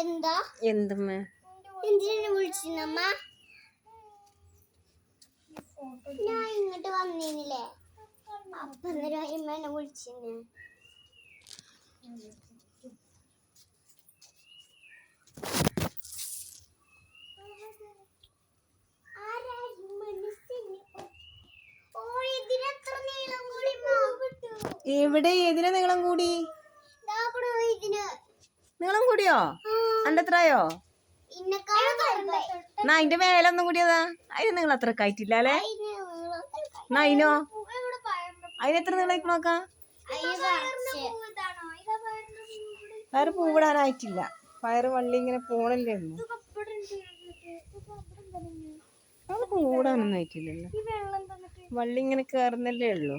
എന്താ? എന്തുമ്മ? എന്തിനാണ് വിളിച്ചിരുന്നമ്മ ഞാൻ ഇങ്ങോട്ട് വന്നീനില്ലേ. അപ്പൊ അന്നേരം അമ്മ എന്നെ വിളിച്ചിരുന്നു എവിടെ? ഏതിനാ നീളം കൂടി? നീളം കൂടിയോ? അന്റെ എത്രയോ എന്നാ അതിന്റെ മേലൊന്നും കൂടിയതാ? അതിന് നിങ്ങൾ അത്ര കയറ്റില്ല അല്ലേ? എന്നാ അതിനോ? അതിന് എത്ര നീളായിക്ക് നോക്കാം? പയറ് പൂവിടാനായിട്ടില്ല. പയറ് വള്ളി ഇങ്ങനെ പോണല്ലേ അത് പൂവിടാനൊന്നും ആയിട്ടില്ലല്ലോ. വള്ളി ഇങ്ങനെ കേറുന്നല്ലേ ഉള്ളൂ.